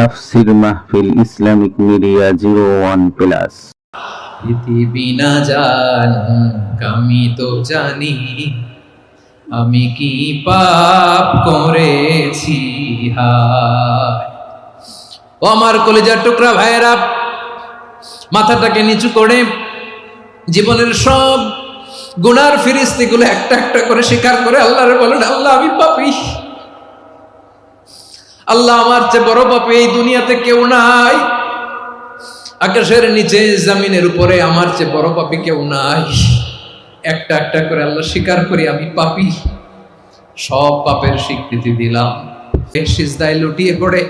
তাফসির মাহফিল Islamic media zero one plus পৃথিবী না আমি তো জানি আমি কি পাপ করেছি ও আমার কলেজার টুকরা ভাইয়েরা, মাথাটাকে নিচু করে জীবনের সব গুনার ফিরিস্তিগুলো একটা একটা করে স্বীকার করে আল্লাহরে বলেন, আল্লাহ, আমি পাপি। আল্লাহ আমার চেয়ে বড় বাপে এই দুনিয়াতে কেউ নাই। আকাশের নিচে, জামিনের উপরে আমার চেয়ে বড় পাপি কেউ নাই। একটা একটা করে আল্লাহ স্বীকার করি, আমি পাপি। সব পাপের স্বীকৃতি দিলাম। সিজদায় লুটিয়ে পড়ে,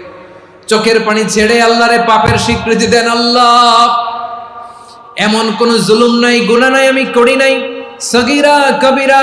চোখের পানি ছেড়ে আল্লাহরে পাপের স্বীকৃতি দেন আল্লাহ। এমন কোন জুলুম নাই, গুনাহ নাই, আমি করি নাই। সগিরা, কবিরা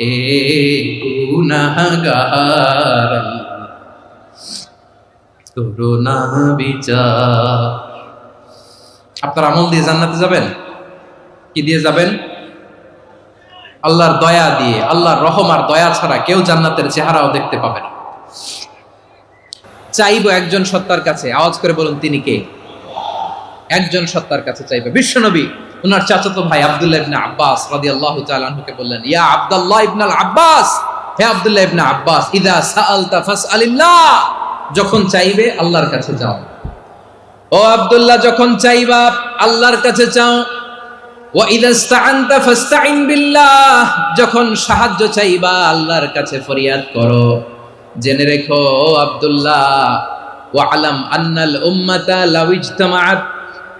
এ করুণা বিচার। আপনার আমল দিয়ে জান্নাতে যাবেন? কি দিয়ে যাবেন? আল্লাহর দয়া দিয়ে, আল্লাহর রহম আর দয়া ছাড়া কেউ জান্নাতের চেহারাও দেখতে পাবে না। চাইব একজন সত্তার কাছে। আওয়াজ করে বলুন, তিনি কে? একজন সত্তার কাছে চাইবে। বিশ্বনবী ওনার চাচাতো ভাই আব্দুল্লাহ ইবনে আব্বাস রাদিয়াল্লাহু তাআলা আনহুকে বললেন, ইয়া আব্দুল্লাহ ইবনে আব্বাস, হে আব্দুল্লাহ ইবনে আব্বাস, ইদা সাআলতা ফাসআলিল্লাহ, যখন চাইবে আল্লাহর কাছে যাও। ও আব্দুল্লাহ, যখন চাইবা আল্লাহর কাছে চাও ওয়া ইদা ইসতাআনতা ফাসতাইন বিল্লাহ, যখন সাহায্য চাইবা আল্লাহর কাছে ফরিয়াদ করো। জেনে রেখো, ও আব্দুল্লাহ ওয়া আলাম আন্নাল উম্মাতা লাউ ইজতামাআত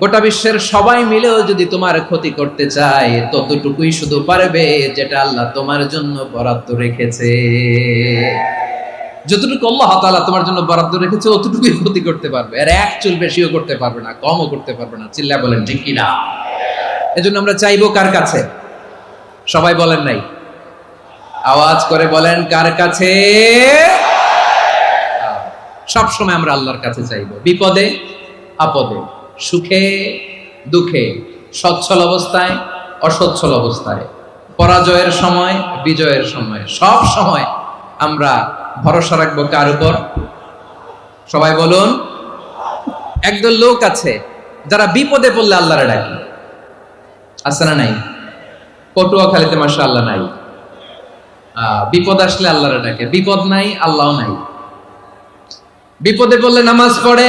গোটা বিশ্বের সবাই মিলেও যদি তোমার ক্ষতি করতে চায়, ততটুকুই শুধু পারবে যেটা আল্লাহ তোমার জন্য বরাদ্দ রেখেছে। যতটুকু আল্লাহ তাআলা তোমার জন্য বরাদ্দ রেখেছে, অতটুকুই ক্ষতি করতে পারবে। আর এক চুল বেশিও করতে পারবে না, কমও করতে পারবে না। চিল্লা বলেন, ঠিক কিনা? এজন্য আমরা চাইব কার কাছে? সবাই বলেন নাই? আওয়াজ করে বলেন, কার কাছে? সব সময় আমরা আল্লাহর কাছে চাইব। বিপদে, আপদে। সুখে, দুঃখে, সচ্ছল অবস্থায়, অসচ্ছল অবস্থায়। পরাজয়ের সময়, বিজয়ের সময়। সব সময় আমরা ভরসা রাখব কার উপর? সবাই বলুন। একদল লোক আছে, যারা বিপদে পড়লে আল্লাহরে ডাকে। আছে না নাই? পটুয়াখালীতে মাসা আল্লাহ নাই বিপদ আসলে আল্লাহরে ডাকে। বিপদ নাই আল্লাহ নাই। বিপদে পড়লে নামাজ পড়ে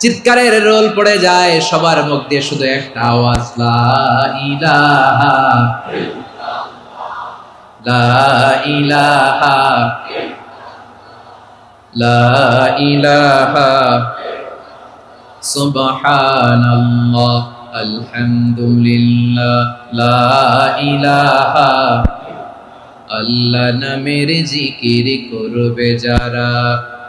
চিৎকারের রোল পড়ে যায়, সবার মুখ দিয়ে শুধু একটা আওয়াজ, লা লা ইলাহা লা লা ইলাহা আল্লাহ নামের জিকির করবে যারা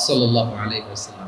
সাল্লাল্লাহু আলাইহি ওয়াসাল্লাম